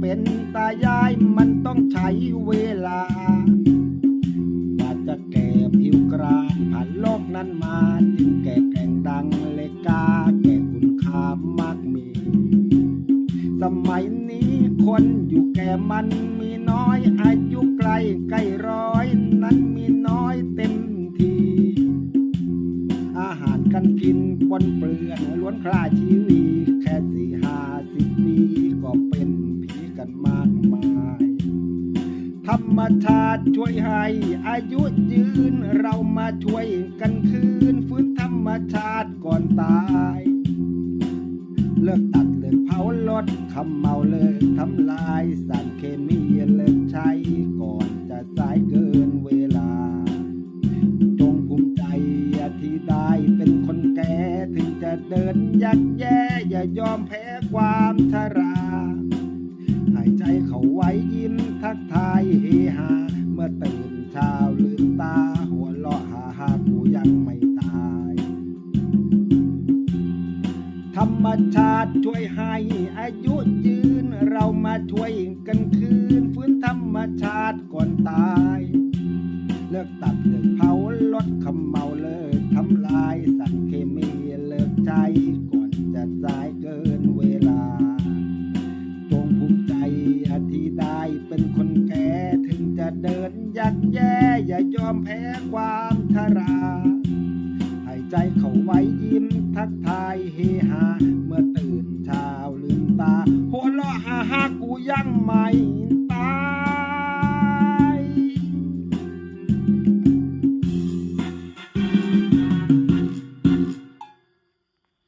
เป็นตายายมันต้องใช้เวลาว่าจะแก่ผิวกราผ่านโลกนั้นมาจึงแก่แกร่งดังเลกาแก่คุณค่ามากมี สมัยนี้คนอยู่แก่มันมีน้อยอายุใกล้ใกล้ร้อยนั้นมีน้อยเต็มทีอาหารกันกินปนเปลือนล้วนคลาชีวี กันมากมาย ธรรมชาติช่วยให้อายุยืนเรามาช่วยกันคืนฟื้นธรรมชาติก่อนตาย เลิกตัดเลิกเผาลดคำเมาเลิกทำลายสารเคมีเลิกใช้ก่อนจะสายเกินเวลา จงภูมิใจที่ได้เป็นคนแก่ถึงจะเดินยักแย่อย่ายอมแพ้ความชราหา เขาไว้ยิ้มทักทายเฮฮา เมื่อตื่นเช้าลืมตา หัวเราะฮาฮากูยังไม่ตาย ธรรมชาติช่วยให้อายุยืน เรามาช่วยกันคืน ฟื้นธรรมชาติก่อนตาย เลิกตัดเลิกเผาลดคำเมาเลิกทำลายสารเคมีเลิกใช้ก่อนจะสายเกิน เป็นคนแก่ถึงจะเดินยักแย่อย่ายอมแพ้ความชราหายใจเข้าไว้ยิ้มทักทายเฮฮาเมื่อตื่นเช้าลืมตาหัวเราะฮ่าฮ่ากูยังไม่